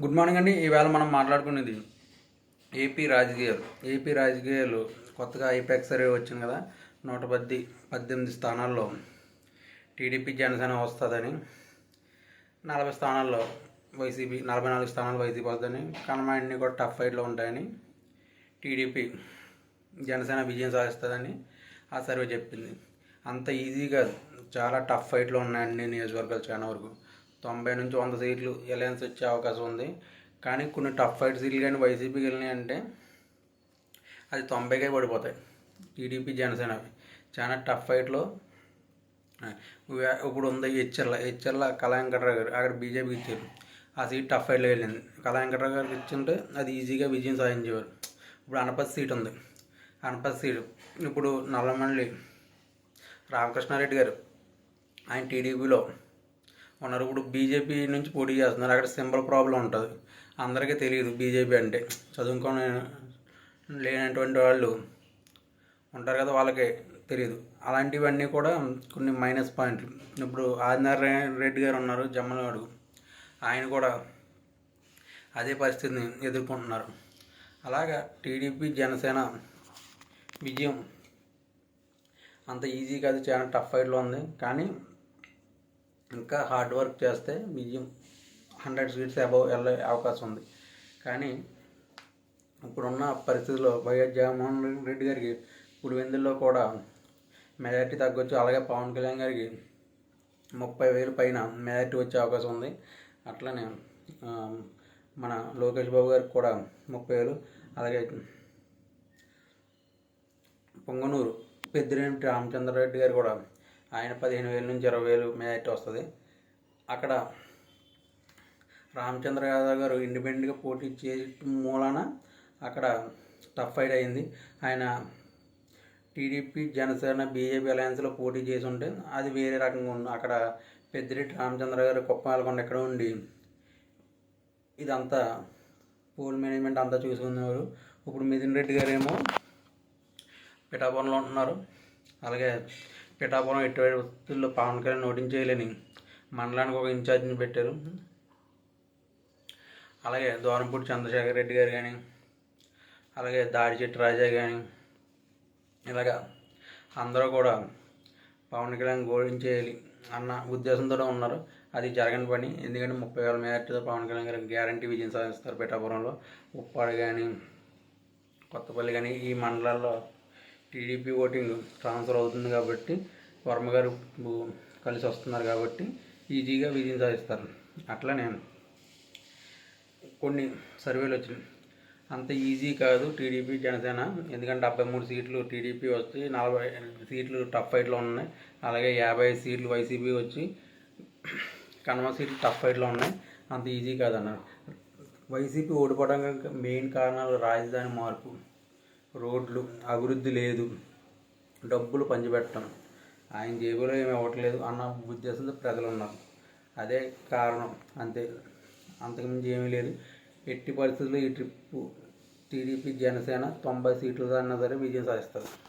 Good morning అండి. ఈవేళ మనం మాట్లాడుకునేది ఏపీ రాజకీయాలు. ఏపీ రాజకీయాలు కొత్తగా ఐపాక్ సర్వే వచ్చింది కదా నూట పద్ది పద్దెనిమిది స్థానాల్లో టీడీపీ జనసేన వస్తుందని నలభై స్థానాల్లో వైసీపీ నలభై నాలుగు స్థానాలు వైసీపీ వస్తుందని కనమాండ్ని కూడా టఫ్ ఫైట్లో ఉంటాయని టీడీపీ జనసేన విజయం సాధిస్తుందని ఆ సర్వే చెప్పింది. అంత ఈజీగా చాలా టఫ్ ఫైట్లో ఉన్నాయండి నియోజకవర్గాలు చాలా వరకు. తొంభై నుంచి వంద సీట్లు ఎలయన్స్ వచ్చే అవకాశం ఉంది. కానీ కొన్ని టఫ్ ఫైట్ సీట్లు కానీ వైసీపీకి వెళ్ళినాయి అంటే అది తొంభైకే పడిపోతాయి. టీడీపీ జనసేన చాలా టఫ్ ఫైట్లో ఇప్పుడు ఉంది హెచ్చర్ల హెచ్చర్ల కళా వెంకట్రావు గారు అక్కడ బీజేపీ ఇచ్చారు. ఆ సీట్ టఫ్ ఫైట్లో వెళ్ళింది. కళా వెంకట్రావు గారికి ఇచ్చింటే అది ఈజీగా విజయం సాధించేవారు. ఇప్పుడు అనపతి సీట్ ఉంది. అనపతి సీటు ఇప్పుడు నల్లమండలి రామకృష్ణారెడ్డి గారు ఆయన టీడీపీలో ఉన్నారు. ఇప్పుడు బీజేపీ నుంచి పోటీ చేస్తున్నారు. అక్కడ సింబల్ ప్రాబ్లం ఉంటుంది. అందరికీ తెలియదు బీజేపీ అంటే. చదువుకొని లేనటువంటి వాళ్ళు ఉంటారు కదా వాళ్ళకి తెలియదు. అలాంటివన్నీ కూడా కొన్ని మైనస్ పాయింట్లు ఇప్పుడు ఆదినారాయణ రెడ్డి గారు ఉన్నారు జమ్మలవాడు ఆయన కూడా అదే పరిస్థితిని ఎదుర్కొంటున్నారు. అలాగా టీడీపీ జనసేన విజయం అంత ఈజీ కాదు. చాలా టఫ్ ఫైట్లో ఉంది. కానీ ఇంకా హార్డ్ వర్క్ చేస్తే విజయం హండ్రెడ్ సీట్స్ అబవ్ వెళ్ళే అవకాశం ఉంది. కానీ ఇప్పుడున్న పరిస్థితుల్లో వైఎస్ జగన్మోహన్ రెడ్డి గారికి పులివెందుల్లో కూడా మెజార్టీ తగ్గొచ్చు అలాగే పవన్ కళ్యాణ్ గారికి ముప్పై వేలు పైన మెజార్టీ వచ్చే అవకాశం ఉంది. అట్లనే మన లోకేష్ బాబు గారికి కూడా ముప్పై వేలు అలాగే పొంగనూరు పెద్దిరెడ్డి రామచంద్రారెడ్డి గారు కూడా ఆయన పదిహేను వేల నుంచి ఇరవై వేలు మెజార్టీ వస్తుంది. అక్కడ రామచంద్ర యాదవ్ గారు ఇండిపెండెంట్గా పోటీ చేయటం మూలాన అక్కడ టఫ్ ఫైట్ అయింది. ఆయన టీడీపీ జనసేన బీజేపీ అలయన్స్లో పోటీ చేసి ఉంటే అది వేరే రకంగా ఉంది. అక్కడ పెద్దిరెడ్డి రామచంద్ర గారు కుప్పమాలకొండ ఎక్కడ ఉండి ఇదంతా పోల్ మేనేజ్మెంట్ అంతా చూసుకునేవారు. ఇప్పుడు మిథున్ రెడ్డి గారు ఏమో పిఠాపురంలో ఉంటున్నారు. అలాగే పిఠాపురం ఎటువంటి వస్తువుల్లో పవన్ కళ్యాణ్ ఓటింగ్ చేయలేని మండలానికి ఒక ఇన్ఛార్జిని పెట్టారు. అలాగే దోరంపూడి చంద్రశేఖర్ రెడ్డి గారు కానీ అలాగే దారిచెట్టు రాజా కానీ ఇలాగా అందరూ కూడా పవన్ కళ్యాణ్ ఓడించేయాలి అన్న ఉద్దేశంతో ఉన్నారు. అది జరగని పని. ఎందుకంటే ముప్పై వేల మేరతో పవన్ కళ్యాణ్ గారు గ్యారంటీ విజయం సాధిస్తారు పిఠాపురంలో. ఉప్పాడు కానీ కొత్తపల్లి కానీ ఈ మండలాల్లో టీడీపీ ఓటింగ్ ట్రాన్స్ఫర్ అవుతుంది కాబట్టి వర్మ గారు కలిసి వస్తున్నారు కాబట్టి ఈజీగా విజయం సాధిస్తారు అట్లనే కొన్ని సర్వేలు వచ్చినాయి. అంత ఈజీ కాదు టీడీపీ జనసేన. ఎందుకంటే డెబ్బై మూడు సీట్లు టీడీపీ వచ్చి నలభై సీట్లు టఫ్ ఫైట్లో ఉన్నాయి. అలాగే యాభై సీట్లు వైసీపీ వచ్చి కనమ సీట్లు టఫ్ ఫైట్లో ఉన్నాయి. అంత ఈజీ కాదన్నారు. వైసీపీ ఓడిపోవడానికి మెయిన్ కారణాలు రాజధాని మార్పు. రోడ్లు అభివృద్ధి లేదు. డబ్బులు పంచిపెట్టడం ఆయన జేబులో ఏమి ఇవ్వట్లేదు అన్న ఉద్దేశంతో ప్రజలు ఉన్నారు అదే కారణం. అంతే. అంతకుమించి ఏమీ లేదు. ఎట్టి పరిస్థితుల్లో ఈ ట్రిప్పు టీడీపీ జనసేన తొంభై సీట్లు అన్నా సరే విజయం సాధిస్తుంది